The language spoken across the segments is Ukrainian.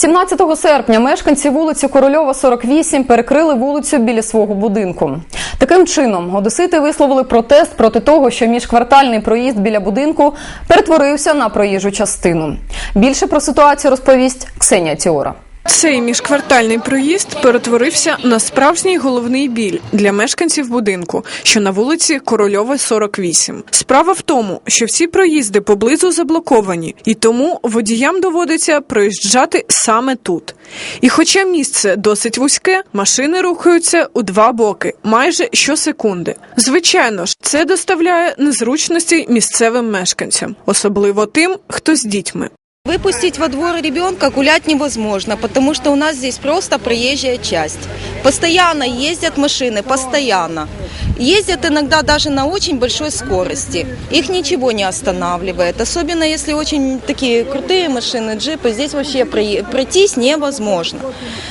17 серпня мешканці вулиці Корольова, 48 перекрили вулицю біля свого будинку. Таким чином, одесити висловили протест проти того, що міжквартальний проїзд біля будинку перетворився на проїжджу частину. Більше про ситуацію розповість Ксенія Тіора. Цей міжквартальний проїзд перетворився на справжній головний біль для мешканців будинку, що на вулиці Корольова, 48. Справа в тому, що всі проїзди поблизу заблоковані, і тому водіям доводиться проїжджати саме тут. І хоча місце досить вузьке, машини рухаються у два боки майже щосекунди. Звичайно ж, це доставляє незручності місцевим мешканцям, особливо тим, хто з дітьми. Выпустить во двор ребенка гулять невозможно, потому что у нас здесь просто проезжая часть. Постоянно ездят машины, постоянно. Ездят иногда даже на очень большой скорости. Их ничего не останавливает. Особенно если очень такие крутые машины, джипы, здесь вообще пройтись невозможно.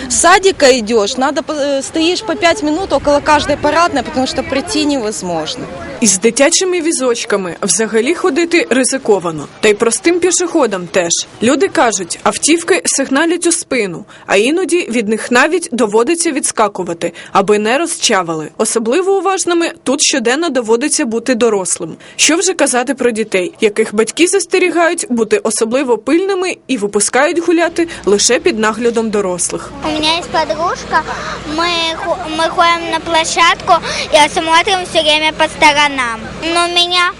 С садика идешь, надо э, стоишь по 5 минут около каждой парадной, потому что пройти невозможно. Із дитячими візочками взагалі ходити ризиковано, та й простим пішоходам теж. Люди кажуть, автівки сигналять у спину, а іноді від них навіть доводиться відскакувати, аби не розчавили. Особливо уважними тут щоденно доводиться бути дорослим. Що вже казати про дітей, яких батьки застерігають бути особливо пильними і випускають гуляти лише під наглядом дорослих. У меня есть подружка, мы, ху- мы ходим на площадку и смотрим все время по сторонам. Но меня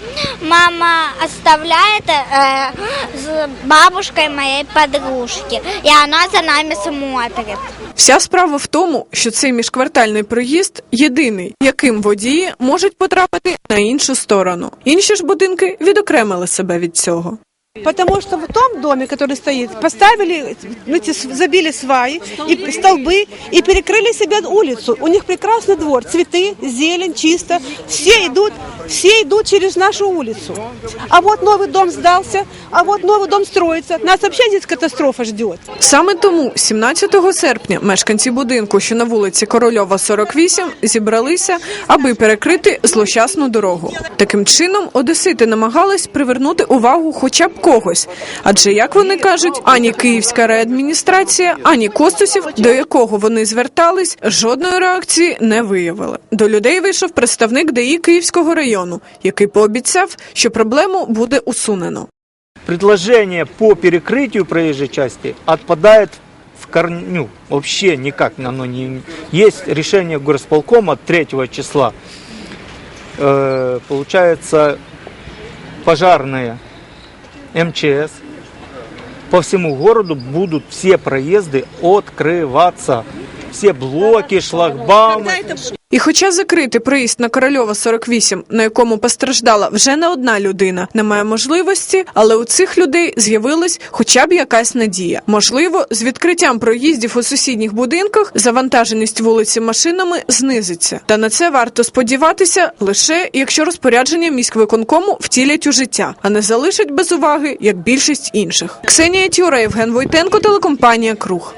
мама оставляет э, с бабушкой моей подружки, и она за нами смотрит. Вся справа в тому, що цей міжквартальний проїзд єдиний, яким водії можуть потрапити на іншу сторону. Інші ж будинки відокремили себе від цього. Потому что в том доме, который стоит, поставили, эти, с- забили сваи и столбы и перекрыли себе улицу. У них прекрасный двор, цветы, зелень, чисто. Все идут, все идут через нашу улицу. А вот новый дом сдался, а вот новый дом строится. Нас вообще здесь катастрофа ждет. Саме тому 17 серпня мешканці будинку, що на вулиці Корольова, 48, зібралися, аби перекрити злощасну дорогу. Таким чином, одесити намагались привернути увагу хоча б когось. Адже, як вони кажуть, ані київська реадміністрація, ані Костусів, до якого вони звертались, жодної реакції не виявили. До людей вийшов представник ДАІ Київського району, який пообіцяв, що проблему буде усунено. предложение по перекрытию проезжей части отпадает в корню. Вообще никак оно не... Есть решение горосполкома 3 числа. Э, получается, пожарные МЧС по всему городу будут все проезды открываться. Все блоки, шлагбаумы. І хоча закрити проїзд на Корольова 48, на якому постраждала вже не одна людина, немає можливості, але у цих людей з'явилась хоча б якась надія. Можливо, з відкриттям проїздів у сусідніх будинках завантаженість вулиці машинами знизиться. Та на це варто сподіватися лише якщо розпорядження міськвиконкому втілять у життя, а не залишать без уваги як більшість інших. Ксенія Тюра, Євген Войтенко, телекомпанія Круг.